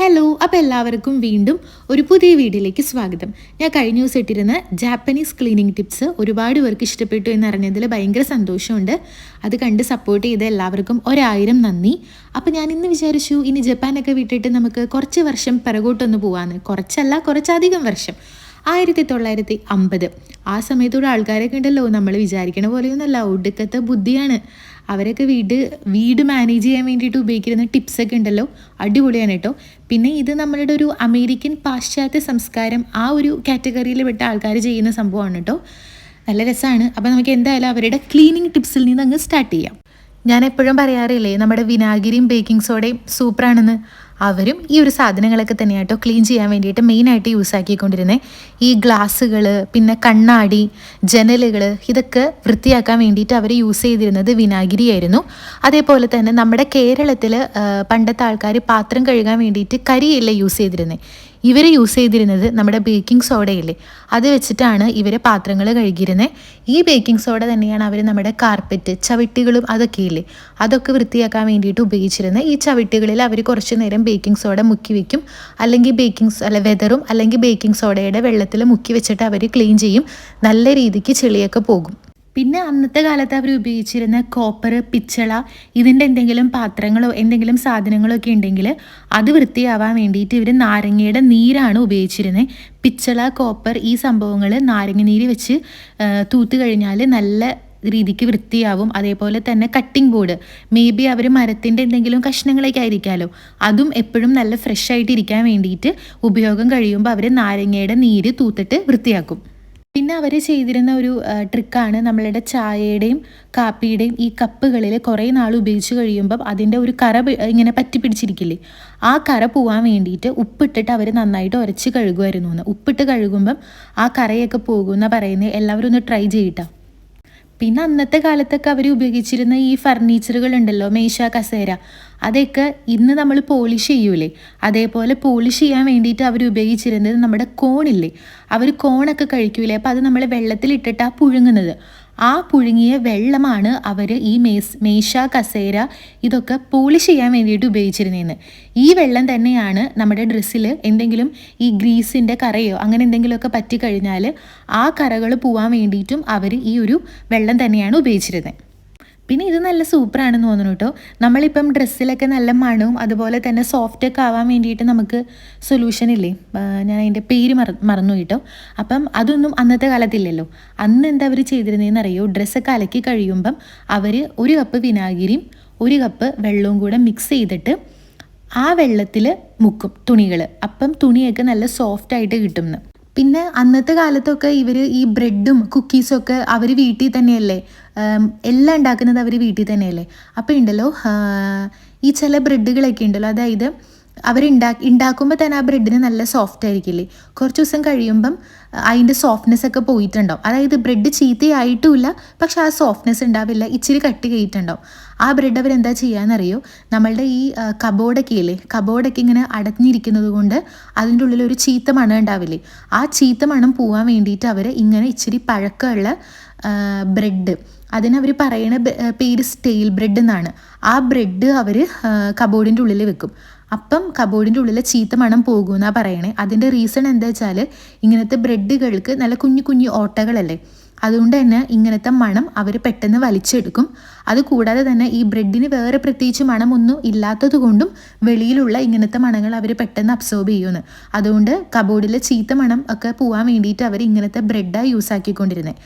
Hello അപ്പോൾ എല്ലാവർക്കും വീണ്ടും ഒരു പുതിയ വീഡിയോയിലേക്ക് സ്വാഗതം. ഞാൻ കഴിഞ്ഞ ദിവസം ഇട്ടിരുന്ന ജാപ്പനീസ് ക്ലീനിങ് ടിപ്സ് ഒരുപാട് പേർക്ക് ഇഷ്ടപ്പെട്ടു എന്ന് അറിഞ്ഞതിൽ ഭയങ്കര സന്തോഷമുണ്ട്. അത് കണ്ട് സപ്പോർട്ട് ചെയ്ത എല്ലാവർക്കും ഒരായിരം നന്ദി. അപ്പോൾ ഞാൻ ഇന്ന് വിചാരിച്ചു ഇനി ജപ്പാനൊക്കെ വിട്ടിട്ട് നമുക്ക് കുറച്ച് വർഷം പിറകോട്ടൊന്ന് പോകാമെന്ന് കുറച്ചല്ല കുറച്ചധികം വർഷം. ആയിരത്തി തൊള്ളായിരത്തി അമ്പത് ആ സമയത്തുള്ള ആൾക്കാരൊക്കെ ഉണ്ടല്ലോ നമ്മൾ വിചാരിക്കണ പോലെയൊന്നുമല്ല ഒടുക്കത്തെ ബുദ്ധിയാണ്. അവരൊക്കെ വീട് വീട് മാനേജ് ചെയ്യാൻ വേണ്ടിയിട്ട് ഉപയോഗിക്കുന്ന ടിപ്സൊക്കെ ഉണ്ടല്ലോ അടിപൊളിയാണ് കേട്ടോ. പിന്നെ ഇത് നമ്മളുടെ ഒരു അമേരിക്കൻ പാശ്ചാത്യ സംസ്കാരം ആ ഒരു കാറ്റഗറിയിൽ പെട്ട ആൾക്കാർ ചെയ്യുന്ന സംഭവമാണ് കേട്ടോ. നല്ല രസമാണ് അപ്പോൾ നമുക്ക് എന്തായാലും അവരുടെ ക്ലീനിങ് ടിപ്സിൽ നിന്ന് അങ്ങ് സ്റ്റാർട്ട് ചെയ്യാം. ഞാൻ എപ്പോഴും പറയാറില്ലേ നമ്മുടെ വിനാഗിരിയും ബേക്കിംഗ് സോഡയും സൂപ്പറാണെന്ന് അവരും ഈ ഒരു സാധനങ്ങളൊക്കെ തന്നെയാട്ടോ ക്ലീൻ ചെയ്യാൻ വേണ്ടിയിട്ട് മെയിനായിട്ട് യൂസ് ആക്കിക്കൊണ്ടിരുന്നത് ഈ ഗ്ലാസ്സുകൾ പിന്നെ കണ്ണാടി ജനലുകൾ ഇതൊക്കെ വൃത്തിയാക്കാൻ വേണ്ടിയിട്ട് അവർ യൂസ് ചെയ്തിരുന്നത് വിനാഗിരിയായിരുന്നു അതേപോലെ തന്നെ നമ്മുടെ കേരളത്തിൽ പണ്ടത്തെ ആൾക്കാർ പാത്രം കഴുകാൻ വേണ്ടിയിട്ട് കരിയല്ല യൂസ് ചെയ്തിരുന്നത് ഇവർ യൂസ് ചെയ്തിരുന്നത് നമ്മുടെ ബേക്കിംഗ് സോഡയില്ലേ അത് വെച്ചിട്ടാണ് ഇവർ പാത്രങ്ങൾ കഴുകിയിരുന്നത് ഈ ബേക്കിംഗ് സോഡ തന്നെയാണ് അവർ നമ്മുടെ കാർപ്പറ്റ് ചവിട്ടികളും അതൊക്കെ ഇല്ലേ? അതൊക്കെ വൃത്തിയാക്കാൻ വേണ്ടിയിട്ട് ഉപയോഗിച്ചിരുന്നത് ഈ ചവിട്ടികളിൽ അവർ കുറച്ച് നേരം ബേക്കിംഗ് സോഡ മുക്കി വെക്കും. അല്ലെങ്കിൽ ബേക്കിംഗ് അല്ല വെതറും. അല്ലെങ്കിൽ ബേക്കിംഗ് സോഡയുടെ വെള്ളത്തിൽ മുക്കി വെച്ചിട്ട് അവർ ക്ലീൻ ചെയ്യും. നല്ല രീതിക്ക് ചെളിയൊക്കെ പോകും. പിന്നെ അന്നത്തെ കാലത്ത് അവർ ഉപയോഗിച്ചിരുന്ന കോപ്പർ പിച്ചള ഇതിന്റെ എന്തെങ്കിലും പാത്രങ്ങളോ എന്തെങ്കിലും സാധനങ്ങളോ ഒക്കെ ഉണ്ടെങ്കിൽ അത് വൃത്തിയാവാൻ വേണ്ടിയിട്ട് ഇവർ നാരങ്ങയുടെ നീരാണ് ഉപയോഗിച്ചിരുന്നത് പിച്ചള കോപ്പർ ഈ സംഭവങ്ങൾ നാരങ്ങ നീര് വെച്ച് തൂത്ത് കഴിഞ്ഞാൽ നല്ല രീതിക്ക് വൃത്തിയാവും. അതേപോലെ തന്നെ കട്ടിംഗ് ബോർഡ് മേ ബി അവർ മരത്തിന്റെ എന്തെങ്കിലും കഷ്ണങ്ങളൊക്കെ ആയിരിക്കാമല്ലോ അതും എപ്പോഴും നല്ല ഫ്രഷ് ആയിട്ട് വേണ്ടിയിട്ട് ഉപയോഗം കഴിയുമ്പോൾ അവർ നാരങ്ങയുടെ നീര് തൂത്തിട്ട് വൃത്തിയാക്കും. പിന്നെ അവർ ചെയ്തിരുന്ന ഒരു ട്രിക്കാണ് നമ്മളുടെ ചായയുടെയും കാപ്പിയുടെയും ഈ കപ്പുകളിൽ കുറേ നാൾ ഉപയോഗിച്ച് കഴിയുമ്പം അതിന്റെ ഒരു കറ ഇങ്ങനെ പറ്റി പിടിച്ചിരിക്കില്ലേ? ആ കറ പോവാൻ വേണ്ടിയിട്ട് ഉപ്പിട്ടിട്ട് അവർ നന്നായിട്ട് ഉരച്ച് കഴുകുമായിരുന്നു എന്ന് ഉപ്പിട്ട് കഴുകുമ്പം ആ കറയൊക്കെ പോകുമെന്ന് പറയുന്നത് എല്ലാവരും ഒന്ന് ട്രൈ ചെയ്യട്ടോ പിന്നെ അന്നത്തെ കാലത്തൊക്കെ അവർ ഉപയോഗിച്ചിരുന്ന ഈ ഫർണിച്ചറുകൾ ഉണ്ടല്ലോ മേശ കസേര. അതൊക്കെ ഇന്ന് നമ്മൾ പോളിഷ് ചെയ്യൂലേ? അതേപോലെ പോളിഷ് ചെയ്യാൻ വേണ്ടിയിട്ട് അവർ ഉപയോഗിച്ചിരുന്നത് നമ്മുടെ കോണില്ലേ? അവർ കോണൊക്കെ കഴിക്കൂലേ? അപ്പോൾ അത് നമ്മൾ വെള്ളത്തിലിട്ടിട്ടാണ് പുഴുങ്ങുന്നത്. ആ പുഴുങ്ങിയ വെള്ളമാണ് അവർ ഈ മേസ് മേശ കസേര ഇതൊക്കെ പോളിഷ് ചെയ്യാൻ വേണ്ടിയിട്ട് ഉപയോഗിച്ചിരുന്നതെന്ന് ഈ വെള്ളം തന്നെയാണ് നമ്മുടെ ഡ്രസ്സിൽ എന്തെങ്കിലും ഈ ഗ്രീസിന്റെ കറയോ അങ്ങനെ എന്തെങ്കിലുമൊക്കെ പറ്റിക്കഴിഞ്ഞാൽ ആ കറകൾ പോവാൻ വേണ്ടിയിട്ടും അവർ ഈ ഒരു വെള്ളം തന്നെയാണ് ഉപയോഗിച്ചിരുന്നത് പിന്നെ ഇത് നല്ല സൂപ്പറാണെന്ന് തോന്നുന്നു കേട്ടോ. നമ്മളിപ്പം ഡ്രസ്സിലൊക്കെ നല്ല മണവും അതുപോലെ തന്നെ സോഫ്റ്റ് ഒക്കെ ആവാൻ വേണ്ടിയിട്ട് നമുക്ക് സൊല്യൂഷൻ ഇല്ലേ? ഞാൻ അതിന്റെ പേര് മറ മറന്നു കേട്ടോ. അപ്പം അതൊന്നും അന്നത്തെ കാലത്തില്ലല്ലോ. അന്ന് എന്താ അവർ ചെയ്തിരുന്നതെന്ന് അറിയോ? ഡ്രസ്സൊക്കെ അലക്കി കഴിയുമ്പം അവർ ഒരു കപ്പ് വിനാഗിരിയും ഒരു കപ്പ് വെള്ളവും കൂടെ മിക്സ് ചെയ്തിട്ട് ആ വെള്ളത്തിൽ മുക്കും തുണികൾ അപ്പം തുണിയൊക്കെ നല്ല സോഫ്റ്റായിട്ട് കിട്ടുമെന്ന് കിട്ടും പിന്നെ അന്നത്തെ കാലത്തൊക്കെ ഇവർ ഈ ബ്രെഡും കുക്കീസും ഒക്കെ അവർ വീട്ടിൽ തന്നെയല്ലേ? എല്ലാം ഉണ്ടാക്കുന്നത് അവർ വീട്ടിൽ തന്നെയല്ലേ? അപ്പോൾ ഉണ്ടല്ലോ ഈ ചില ബ്രെഡുകളൊക്കെ ഉണ്ടല്ലോ അതായത് അവരുണ്ടാക്കി ഉണ്ടാക്കുമ്പോൾ തന്നെ ആ ബ്രെഡിന് നല്ല സോഫ്റ്റ് ആയിരിക്കില്ലേ? കുറച്ച് ദിവസം കഴിയുമ്പം അതിന്റെ സോഫ്റ്റ്നെസ് ഒക്കെ പോയിട്ടുണ്ടാവും. അതായത് ബ്രെഡ് ചീത്തയായിട്ടുമില്ല പക്ഷെ ആ സോഫ്റ്റ്നെസ് ഉണ്ടാവില്ല ഇച്ചിരി കട്ടി കയറ്റുണ്ടാവും. ആ ബ്രെഡ് അവർ അവരെന്താ ചെയ്യാന്നറിയോ? നമ്മളുടെ ഈ കബോർഡൊക്കെ ഇല്ലേ? കബോർഡൊക്കെ ഇങ്ങനെ അടഞ്ഞിരിക്കുന്നത് കൊണ്ട് അതിന്റെ ഉള്ളിൽ ഒരു ചീത്ത മണം ഉണ്ടാവില്ലേ? ആ ചീത്ത മണം പോവാൻ വേണ്ടിയിട്ട് അവർ ഇങ്ങനെ ഇച്ചിരി പഴക്കമുള്ള ബ്രെഡ്. അതിനവർ പറയുന്ന പേര് സ്റ്റെയിൽ ബ്രെഡ് എന്നാണ്. ആ ബ്രെഡ് അവർ കബോർഡിന്റെ ഉള്ളിൽ വെക്കും. അപ്പം കബോർഡിന്റെ ഉള്ളിലെ ചീത്ത മണം പോകുമെന്നാണ് പറയണേ. അതിന്റെ റീസൺ എന്താ വെച്ചാൽ ഇങ്ങനത്തെ ബ്രെഡുകൾക്ക് നല്ല കുഞ്ഞു കുഞ്ഞു ഓട്ടകളല്ലേ? അതുകൊണ്ട് തന്നെ ഇങ്ങനത്തെ മണം അവർ പെട്ടെന്ന് വലിച്ചെടുക്കും. അതുകൂടാതെ തന്നെ ഈ ബ്രെഡിന് വേറെ പ്രത്യേകിച്ച് മണമൊന്നും ഇല്ലാത്തത് കൊണ്ടും വെളിയിലുള്ള ഇങ്ങനത്തെ മണങ്ങൾ അവർ പെട്ടെന്ന് അബ്സോർബ് ചെയ്യുമെന്ന് അതുകൊണ്ട് കബോർഡിലെ ചീത്ത മണം ഒക്കെ പോകാൻ വേണ്ടിയിട്ട് അവർ ഇങ്ങനത്തെ ബ്രെഡാണ് യൂസ് ആക്കിക്കൊണ്ടിരുന്നത്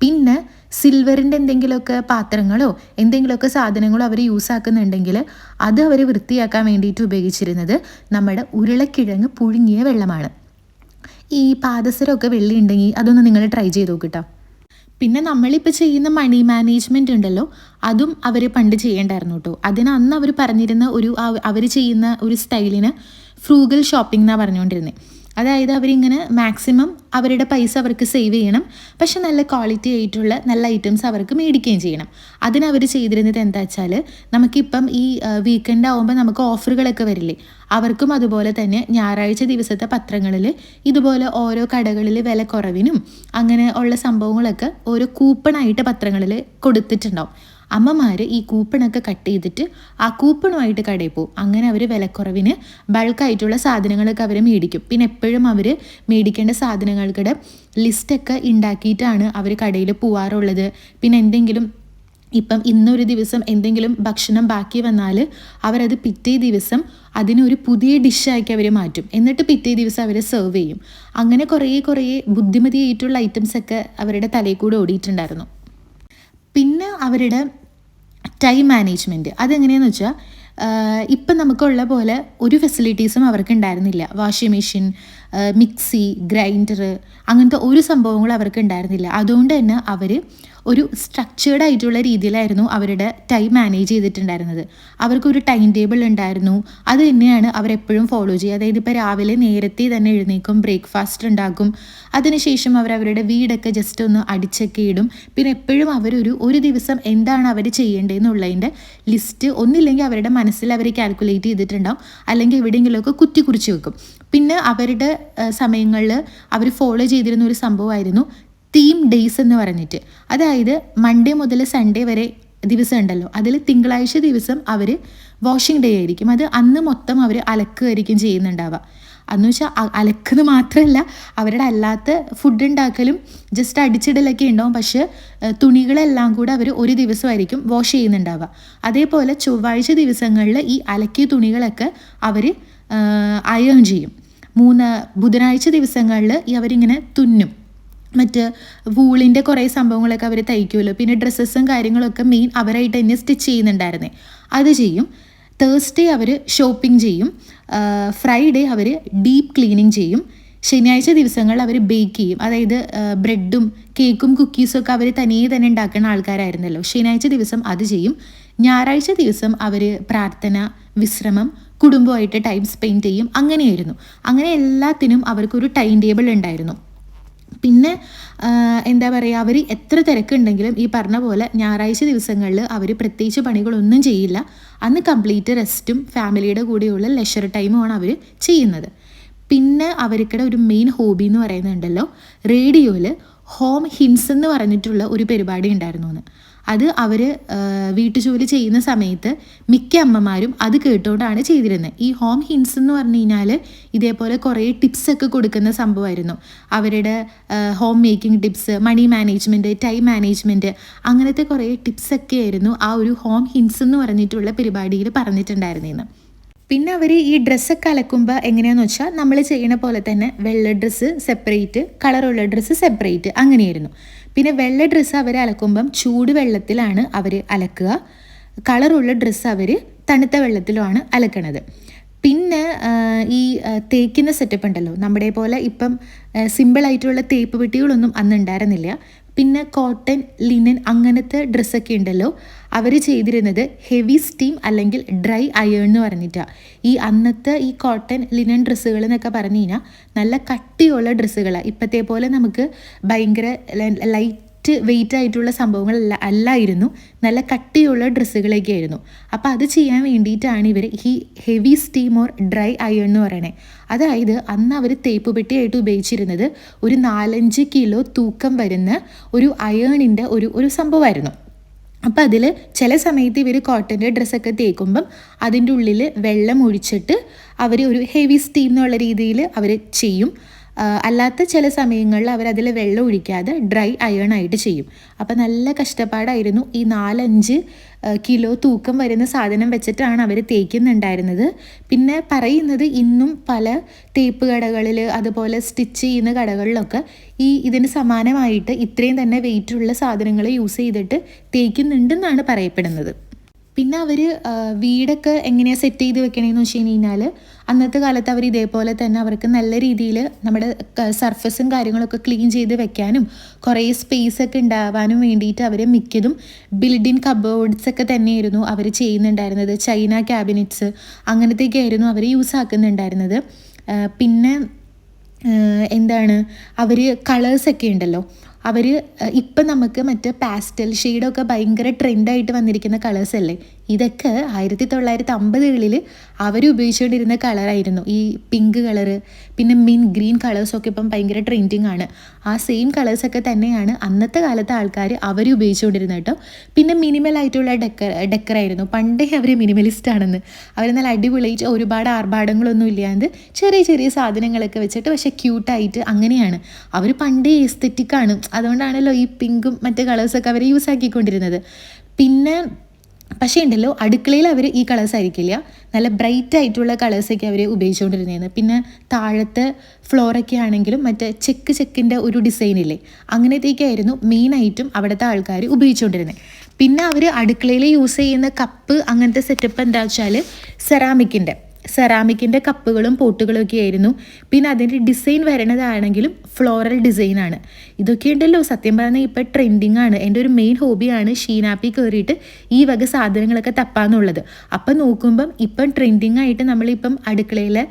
പിന്നെ സിൽവറിന്റെ എന്തെങ്കിലുമൊക്കെ പാത്രങ്ങളോ എന്തെങ്കിലുമൊക്കെ സാധനങ്ങളോ അവർ യൂസ് ആക്കുന്നുണ്ടെങ്കിൽ അത് അവർ വൃത്തിയാക്കാൻ വേണ്ടിയിട്ട് ഉപയോഗിച്ചിരുന്നത് നമ്മുടെ ഉരുളക്കിഴങ്ങ് പുഴുങ്ങിയ വെള്ളമാണ്. ഈ പാദസരമൊക്കെ വെള്ളി ഉണ്ടെങ്കിൽ അതൊന്ന് നിങ്ങൾ ട്രൈ ചെയ്ത് നോക്കിട്ടോ പിന്നെ നമ്മളിപ്പോൾ ചെയ്യുന്ന മണി മാനേജ്മെന്റ് ഉണ്ടല്ലോ അതും അവർ പണ്ട് ചെയ്യേണ്ടായിരുന്നു കേട്ടോ അതിന് അന്ന് അവർ പറഞ്ഞിരുന്ന ഒരു അവർ ചെയ്യുന്ന ഒരു സ്റ്റൈലിന് ഫ്രൂഗൽ ഷോപ്പിംഗ് എന്നാണ് പറഞ്ഞുകൊണ്ടിരുന്നത് അതായത് അവരിങ്ങനെ മാക്സിമം അവരുടെ പൈസ അവർക്ക് സേവ് ചെയ്യണം. പക്ഷെ നല്ല ക്വാളിറ്റി ആയിട്ടുള്ള നല്ല ഐറ്റംസ് അവർക്ക് മേടിക്കുകയും ചെയ്യണം. അതിനവർ ചെയ്തിരുന്നത് എന്താ വെച്ചാൽ നമുക്കിപ്പം ഈ വീക്കെൻഡ് ആകുമ്പോൾ നമുക്ക് ഓഫറുകളൊക്കെ വരില്ലേ? അവർക്കും അതുപോലെ തന്നെ ഞായറാഴ്ച ദിവസത്തെ പത്രങ്ങളിൽ ഇതുപോലെ ഓരോ കടകളിൽ വില കുറവിനും അങ്ങനെ ഉള്ള സംഭവങ്ങളൊക്കെ ഓരോ കൂപ്പണായിട്ട് പത്രങ്ങളിൽ കൊടുത്തിട്ടുണ്ടാവും. അമ്മമാർ ഈ കൂപ്പണൊക്കെ കട്ട് ചെയ്തിട്ട് ആ കൂപ്പണുമായിട്ട് കടയിൽ പോകും. അങ്ങനെ അവർ വിലക്കുറവിന് ബൾക്കായിട്ടുള്ള സാധനങ്ങളൊക്കെ അവർ മേടിക്കും. പിന്നെ എപ്പോഴും അവർ മേടിക്കേണ്ട സാധനങ്ങളുടെ ലിസ്റ്റൊക്കെ ഉണ്ടാക്കിയിട്ടാണ് അവർ കടയിൽ പോവാറുള്ളത്. പിന്നെ എന്തെങ്കിലും ഇപ്പം ഇന്നൊരു ദിവസം എന്തെങ്കിലും ഭക്ഷണം ബാക്കി വന്നാൽ അവരത് പിറ്റേ ദിവസം അതിനൊരു പുതിയ ഡിഷാക്കി അവർ മാറ്റും. എന്നിട്ട് പിറ്റേ ദിവസം അവരെ സെർവ് ചെയ്യും. അങ്ങനെ കുറേ കുറേ ബുദ്ധിമതിയായിട്ടുള്ള ഐറ്റംസൊക്കെ അവരുടെ തലയിൽ കൂടെ ഓടിയിട്ടുണ്ടായിരുന്നു. അവരുടെ ടൈം മാനേജ്മെന്റ് അതെങ്ങനെയാണെന്ന് വെച്ചാൽ ഇപ്പം നമുക്കുള്ള പോലെ ഒരു ഫെസിലിറ്റീസും അവർക്ക് ഉണ്ടായിരുന്നില്ല വാഷിംഗ് മെഷീൻ മിക്സി ഗ്രൈൻഡർ അങ്ങനത്തെ ഒരു സംഭവങ്ങളും അവർക്ക് ഉണ്ടായിരുന്നില്ല അതുകൊണ്ട് തന്നെ അവർ ഒരു സ്ട്രക്ചേർഡ് ആയിട്ടുള്ള രീതിയിലായിരുന്നു അവരുടെ ടൈം മാനേജ് ചെയ്തിട്ടുണ്ടായിരുന്നത്. അവർക്കൊരു ടൈം ടേബിൾ ഉണ്ടായിരുന്നു. അത് തന്നെയാണ് അവരെപ്പോഴും ഫോളോ ചെയ്യുക. അതായത് ഇപ്പോൾ രാവിലെ നേരത്തെ തന്നെ എഴുന്നേക്കും ബ്രേക്ക്ഫാസ്റ്റ് ഉണ്ടാക്കും. അതിനുശേഷം അവർ അവരുടെ വീടൊക്കെ ജസ്റ്റ് ഒന്ന് അടിച്ചൊക്കെ ഇടും. പിന്നെ എപ്പോഴും അവരൊരു ഒരു ദിവസം എന്താണ് അവർ ചെയ്യേണ്ടതെന്നുള്ളതിന്റെ ലിസ്റ്റ് ഒന്നില്ലെങ്കിൽ അവരുടെ മനസ്സിൽ അവർ കാൽക്കുലേറ്റ് ചെയ്തിട്ടുണ്ടാവും. അല്ലെങ്കിൽ എവിടെയെങ്കിലുമൊക്കെ കുത്തി കുറിച്ച് വെക്കും. പിന്നെ അവരുടെ സമയങ്ങളിൽ അവർ ഫോളോ ചെയ്തിരുന്ന ഒരു സംഭവമായിരുന്നു തീം ഡേയ്സ് എന്ന് പറഞ്ഞിട്ട്. അതായത് മൺഡേ മുതൽ സൺഡേ വരെ ദിവസം ഉണ്ടല്ലോ അതിൽ തിങ്കളാഴ്ച ദിവസം അവർ വാഷിംഗ് ഡേ ആയിരിക്കും. അത് അന്ന് മൊത്തം അവർ അലക്കുകയായിരിക്കും ചെയ്യുന്നുണ്ടാവുക. അന്ന് വെച്ചാൽ അലക്കുന്നത് മാത്രമല്ല അവരുടെ അല്ലാത്ത ഫുഡ് ഉണ്ടാക്കലും ജസ്റ്റ് അടിച്ചിടലൊക്കെ ഉണ്ടാവും പക്ഷേ തുണികളെല്ലാം കൂടെ അവർ ഒരു ദിവസമായിരിക്കും വാഷ് ചെയ്യുന്നുണ്ടാവുക. അതേപോലെ ചൊവ്വാഴ്ച ദിവസങ്ങളിൽ ഈ അലക്കിയ തുണികളൊക്കെ അവർ അയൺ ചെയ്യും. മൂന്ന് ബുധനാഴ്ച ദിവസങ്ങളിൽ ഈ അവരിങ്ങനെ തുന്നും. മറ്റ് വൂളിന്റെ കുറേ സംഭവങ്ങളൊക്കെ അവർ തയ്ക്കുമല്ലോ. പിന്നെ ഡ്രസ്സസും കാര്യങ്ങളൊക്കെ മെയിൻ അവരായിട്ട് തന്നെ സ്റ്റിച്ച് ചെയ്യുന്നുണ്ടായിരുന്നേ. അത് ചെയ്യും. തേഴ്സ്ഡേ അവർ ഷോപ്പിംഗ് ചെയ്യും. ഫ്രൈഡേ അവർ ഡീപ്പ് ക്ലീനിങ് ചെയ്യും. ശനിയാഴ്ച ദിവസങ്ങൾ അവർ ബേക്ക് ചെയ്യും. അതായത് ബ്രെഡും കേക്കും കുക്കീസും ഒക്കെ അവർ തനിയെ തന്നെ ഉണ്ടാക്കുന്ന ആൾക്കാരായിരുന്നല്ലോ. ശനിയാഴ്ച ദിവസം അത് ചെയ്യും. ഞായറാഴ്ച ദിവസം അവർ പ്രാർത്ഥന വിശ്രമം കുടുംബമായിട്ട് ടൈം സ്പെൻഡ് ചെയ്യും. അങ്ങനെയായിരുന്നു. അങ്ങനെ എല്ലാത്തിനും അവർക്കൊരു ടൈം ടേബിൾ ഉണ്ടായിരുന്നു. പിന്നെ എന്താ പറയുക അവർ എത്ര തിരക്കുണ്ടെങ്കിലും ഈ പറഞ്ഞ പോലെ ഞായറാഴ്ച ദിവസങ്ങളിൽ അവർ പ്രത്യേകിച്ച് പണികളൊന്നും ചെയ്യില്ല. അന്ന് കംപ്ലീറ്റ് റെസ്റ്റും ഫാമിലിയുടെ കൂടെയുള്ള ലെഷർ ടൈമുമാണ് അവർ ചെയ്യുന്നത്. പിന്നെ അവർക്കിടെ ഒരു മെയിൻ ഹോബി എന്ന് പറയുന്നുണ്ടല്ലോ റേഡിയോയിൽ ഹോം ഹിൻസ് എന്ന് പറഞ്ഞിട്ടുള്ള ഒരു പരിപാടി ഉണ്ടായിരുന്നു അത് അവർ വീട്ടുജോലി ചെയ്യുന്ന സമയത്ത് മിക്ക അമ്മമാരും അത് കേട്ടുകൊണ്ടാണ് ചെയ്തിരുന്നത് ഈ ഹോം ഹിൻസ് എന്ന് പറഞ്ഞു കഴിഞ്ഞാൽ ഇതേപോലെ കുറേ ടിപ്സൊക്കെ കൊടുക്കുന്ന സംഭവമായിരുന്നു അവരുടെ home making tips money management time management അങ്ങനത്തെ കുറേ ടിപ്സൊക്കെ ആയിരുന്നു ആ ഒരു ഹോം ഹിൻസ് എന്ന് പറഞ്ഞിട്ടുള്ള പരിപാടിയിൽ പറഞ്ഞിട്ടുണ്ടായിരുന്നു പിന്നെ അവർ ഈ ഡ്രസ്സൊക്കെ അലക്കുമ്പോൾ എങ്ങനെയാണെന്ന് വെച്ചാൽ നമ്മൾ ചെയ്യണ പോലെ തന്നെ വെള്ള ഡ്രസ്സ് സെപ്പറേറ്റ് കളറുള്ള ഡ്രസ്സ് സെപ്പറേറ്റ് അങ്ങനെയായിരുന്നു. പിന്നെ വെള്ള ഡ്രസ്സ് അവർ അലക്കുമ്പം ചൂട് വെള്ളത്തിലാണ് അവർ അലക്കുക. കളറുള്ള ഡ്രസ്സ് അവർ തണുത്ത വെള്ളത്തിലുമാണ് അലക്കണത്. പിന്നെ ഈ തേക്കുന്ന സെറ്റപ്പ് ഉണ്ടല്ലോ. നമ്മുടെ പോലെ ഇപ്പം സിമ്പിളായിട്ടുള്ള തേപ്പ് പെട്ടികളൊന്നും അന്ന് ഉണ്ടായിരുന്നില്ല. പിന്നെ കോട്ടൺ ലിനൻ അങ്ങനത്തെ ഡ്രസ്സൊക്കെ ഉണ്ടല്ലോ. അവർ ചെയ്തിരുന്നത് ഹെവി സ്റ്റീം അല്ലെങ്കിൽ ഡ്രൈ അയേൺ എന്ന് പറഞ്ഞിട്ടാണ് ഈ അന്നത്തെ ഈ കോട്ടൺ ലിനൻ ഡ്രസ്സുകൾ എന്നൊക്കെ പറഞ്ഞു കഴിഞ്ഞാൽ നല്ല കട്ടിയുള്ള ഡ്രസ്സുകളാണ് ഇപ്പോഴത്തെ പോലെ നമുക്ക് ഭയങ്കര ലൈറ്റ് വെയിറ്റ് ആയിട്ടുള്ള സംഭവങ്ങളല്ല അല്ലായിരുന്നു. നല്ല കട്ടിയുള്ള ഡ്രസ്സുകളൊക്കെ ആയിരുന്നു അപ്പോൾ അത് ചെയ്യാൻ വേണ്ടിയിട്ടാണ് ഇവർ ഈ heavy steam or dry iron എന്ന് പറയണേ. അതായത് അന്ന് അവർ തേപ്പ് പെട്ടിയായിട്ട് ഉപയോഗിച്ചിരുന്നത് ഒരു നാലഞ്ച് കിലോ തൂക്കം വരുന്ന ഒരു അയേണിന്റെ ഒരു ഒരു സംഭവമായിരുന്നു. അപ്പം അതിൽ ചില സമയത്ത് ഇവർ കോട്ടന്റെ ഡ്രസ്സൊക്കെ തേക്കുമ്പം അതിന്റെ ഉള്ളിൽ വെള്ളം ഒഴിച്ചിട്ട് അവർ ഒരു ഹെവി സ്റ്റീം എന്നുള്ള രീതിയിൽ അവർ ചെയ്യും. അല്ലാത്ത ചില സമയങ്ങളിൽ അവരതിൽ വെള്ളം ഒഴിക്കാതെ ഡ്രൈ അയൺ ആയിട്ട് ചെയ്യും. അപ്പം നല്ല കഷ്ടപ്പാടായിരുന്നു ഈ നാലഞ്ച് കിലോ തൂക്കം വരുന്ന സാധനം വെച്ചിട്ടാണ് അവർ തേക്കുന്നുണ്ടായിരുന്നത്. പിന്നെ പറയുന്നത് ഇന്നും പല തേപ്പ് കടകളിൽ അതുപോലെ സ്റ്റിച്ച് ചെയ്യുന്ന കടകളിലൊക്കെ ഈ ഇതിന് സമാനമായിട്ട് ഇത്രയും തന്നെ വെയിറ്റുള്ള സാധനങ്ങൾ യൂസ് ചെയ്തിട്ട് തേക്കുന്നുണ്ടെന്നാണ് പറയപ്പെടുന്നത്. പിന്നെ അവർ വീടൊക്കെ എങ്ങനെയാണ് സെറ്റ് ചെയ്ത് വെക്കണേന്ന് വെച്ച് കഴിഞ്ഞാൽ അന്നത്തെ കാലത്ത് അവർ ഇതേപോലെ തന്നെ അവർക്ക് നല്ല രീതിയിൽ നമ്മുടെ സർഫസും കാര്യങ്ങളൊക്കെ ക്ലീൻ ചെയ്ത് വെക്കാനും കുറേ സ്പേസ് ഒക്കെ ഉണ്ടാവാനും വേണ്ടിയിട്ട് അവർ മിക്കതും ബിൽഡിൻ കബോർഡ്സ് ഒക്കെ തന്നെയായിരുന്നു അവർ ചെയ്യുന്നുണ്ടായിരുന്നത്. ചൈന ക്യാബിനറ്റ്സ് അങ്ങനത്തേക്കായിരുന്നു അവർ യൂസ് ആക്കുന്നുണ്ടായിരുന്നത്. പിന്നെ എന്താണ് അവർ കളേഴ്സൊക്കെ ഉണ്ടല്ലോ അവർ ഇപ്പം നമുക്ക് മറ്റേ പാസ്റ്റൽ ഷെയ്ഡൊക്കെ ഭയങ്കര ട്രെൻഡായിട്ട് വന്നിരിക്കുന്ന കളേഴ്സ് അല്ലേ? ഇതൊക്കെ ആയിരത്തി തൊള്ളായിരത്തി അമ്പതുകളിൽ അവർ ഉപയോഗിച്ചുകൊണ്ടിരുന്ന കളറായിരുന്നു. ഈ പിങ്ക് കളറ് പിന്നെ മിൻ ഗ്രീൻ കളേഴ്സൊക്കെ ഇപ്പം ഭയങ്കര ട്രെൻഡിങ് ആണ്. ആ സെയിം കളേഴ്സൊക്കെ തന്നെയാണ് അന്നത്തെ കാലത്തെ ആൾക്കാർ അവർ ഉപയോഗിച്ചുകൊണ്ടിരുന്നത് കേട്ടോ. പിന്നെ മിനിമൽ ആയിട്ടുള്ള ഡെക്കർ ഡെക്കറായിരുന്നു പണ്ടേ അവർ മിനിമലിസ്റ്റ് ആണെന്ന്. അവർ നല്ല അടിപൊളിയായിട്ട് ഒരുപാട് ആർഭാടങ്ങളൊന്നും ഇല്ലാണ്ട് ചെറിയ ചെറിയ സാധനങ്ങളൊക്കെ വെച്ചിട്ട് പക്ഷേ ക്യൂട്ടായിട്ട് അങ്ങനെയാണ്. അവർ പണ്ടേ എസ്തെറ്റിക്കാണ് അതുകൊണ്ടാണല്ലോ ഈ പിങ്കും മറ്റു കളേഴ്സൊക്കെ അവർ യൂസ് ആക്കിക്കൊണ്ടിരുന്നത്. പിന്നെ പക്ഷേ ഉണ്ടല്ലോ അടുക്കളയിൽ അവർ ഈ കളേഴ്സ് ആയിരിക്കില്ല. നല്ല ബ്രൈറ്റ് ആയിട്ടുള്ള കളേഴ്സൊക്കെ അവർ ഉപയോഗിച്ചുകൊണ്ടിരുന്നത് പിന്നെ താഴത്തെ ഫ്ലോറൊക്കെ ആണെങ്കിലും മറ്റേ ചെക്ക് ചെക്കിന്റെ ഒരു ഡിസൈൻ ഇല്ലേ അങ്ങനത്തേക്കായിരുന്നു മെയിനായിട്ടും അവിടുത്തെ ആൾക്കാർ ഉപയോഗിച്ചുകൊണ്ടിരുന്നത്. പിന്നെ അവർ അടുക്കളയിൽ യൂസ് ചെയ്യുന്ന കപ്പ് അങ്ങനത്തെ സെറ്റപ്പ് എന്താ വെച്ചാൽ സെറാമിക്കിന്റെ സെറാമിക്കിന്റെ കപ്പുകളും പോട്ടുകളും ഒക്കെ ആയിരുന്നു. പിന്നെ അതിന്റെ ഡിസൈൻ വരണതാണെങ്കിലും ഫ്ലോറൽ ഡിസൈൻ ആണ്. ഇതൊക്കെ ഉണ്ടല്ലോ. സത്യം പറഞ്ഞാൽ ഇപ്പോൾ ട്രെൻഡിങ് ആണ്. എന്റെ ഒരു മെയിൻ ഹോബിയാണ് ഷീനാപ്പി കയറിയിട്ട് ഈ വക സാധനങ്ങളൊക്കെ തപ്പാന്നുള്ളത്. അപ്പം നോക്കുമ്പം ഇപ്പം ട്രെൻഡിങ് ആയിട്ട് നമ്മളിപ്പം അടുക്കളയിലെ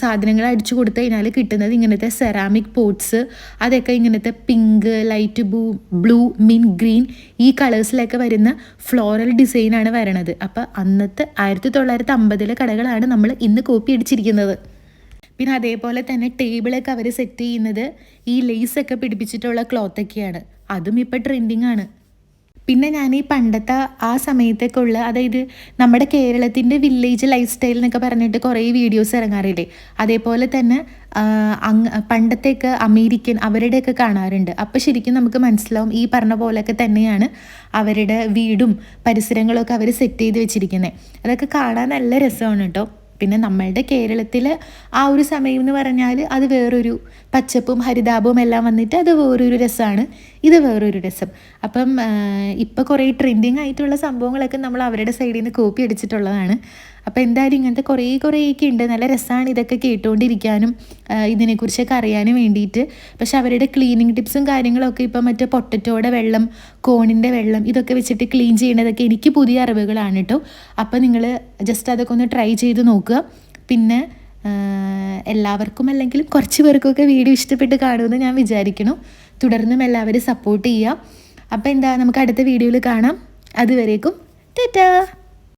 സാധനങ്ങൾ അടിച്ചു കൊടുത്തു കഴിഞ്ഞാൽ കിട്ടുന്നത് ഇങ്ങനത്തെ സെറാമിക് പോട്ട്സ് അതൊക്കെ ഇങ്ങനത്തെ pink light blue blue mint green ഈ കളേഴ്സിലൊക്കെ വരുന്ന ഫ്ലോറൽ ഡിസൈനാണ് വരണത്. അപ്പോൾ അന്നത്തെ ആയിരത്തി തൊള്ളായിരത്തി അമ്പതിലെ കടകളാണ് നമ്മൾ ഇന്ന് കോപ്പി അടിച്ചിരിക്കുന്നത്. പിന്നെ അതേപോലെ തന്നെ ടേബിളൊക്കെ അവർ സെറ്റ് ചെയ്യുന്നത് ഈ ലേസൊക്കെ പിടിപ്പിച്ചിട്ടുള്ള ക്ലോത്തൊക്കെയാണ് അതും ഇപ്പോൾ ട്രെൻഡിങ് ആണ്. പിന്നെ ഞാൻ ഈ പണ്ടത്തെ ആ സമയത്തൊക്കെ ഉള്ള അതായത് നമ്മുടെ കേരളത്തിന്റെ വില്ലേജ് ലൈഫ് സ്റ്റൈൽ എന്നൊക്കെ പറഞ്ഞിട്ട് കുറേ വീഡിയോസ് ഇറങ്ങാറില്ലേ? അതേപോലെ തന്നെ അങ്ങ് പണ്ടത്തെയൊക്കെ അമേരിക്കൻ അവരുടെയൊക്കെ കാണാറുണ്ട്. അപ്പോൾ ശരിക്കും നമുക്ക് മനസ്സിലാവും ഈ പറഞ്ഞ പോലെയൊക്കെ തന്നെയാണ് അവരുടെ വീടും പരിസരങ്ങളൊക്കെ അവർ സെറ്റ് ചെയ്ത് വെച്ചിരിക്കുന്നത് അതൊക്കെ കാണാൻ നല്ല രസമാണ് കേട്ടോ പിന്നെ നമ്മളുടെ കേരളത്തിൽ ആ ഒരു സമയം എന്ന് പറഞ്ഞാൽ അത് വേറൊരു പച്ചപ്പും ഹരിതാപവും എല്ലാം വന്നിട്ട് അത് വേറൊരു രസമാണ് ഇത് വേറൊരു രസം. അപ്പം ഇപ്പോൾ കുറേ ട്രെൻഡിങ് ആയിട്ടുള്ള സംഭവങ്ങളൊക്കെ നമ്മൾ അവരുടെ സൈഡിൽ നിന്ന് കോപ്പി അടിച്ചിട്ടുള്ളതാണ്. അപ്പോൾ എന്തായാലും ഇങ്ങനത്തെ കുറേ കുറേയൊക്കെ ഉണ്ട്. നല്ല രസമാണ് ഇതൊക്കെ കേട്ടുകൊണ്ടിരിക്കാനും ഇതിനെക്കുറിച്ചൊക്കെ അറിയാനും വേണ്ടിയിട്ട് പക്ഷെ അവരുടെ ക്ലീനിങ് ടിപ്സും കാര്യങ്ങളൊക്കെ ഇപ്പം മറ്റേ പൊട്ടറ്റോടെ വെള്ളം കോണിന്റെ വെള്ളം ഇതൊക്കെ വെച്ചിട്ട് ക്ലീൻ ചെയ്യണതൊക്കെ എനിക്ക് പുതിയ അറിവുകളാണ് കേട്ടോ അപ്പോൾ നിങ്ങൾ ജസ്റ്റ് അതൊക്കെ ഒന്ന് ട്രൈ ചെയ്ത് നോക്കുക. പിന്നെ എല്ലാവർക്കും അല്ലെങ്കിൽ കുറച്ച് പേർക്കൊക്കെ വീഡിയോ ഇഷ്ടപ്പെട്ട് കാണുമെന്ന് ഞാൻ വിചാരിക്കുന്നു. തുടർന്നും എല്ലാവരും സപ്പോർട്ട് ചെയ്യുക. അപ്പോൾ എന്താ നമുക്ക് അടുത്ത വീഡിയോയിൽ കാണാം. അതുവരേക്കും ടാറ്റാ!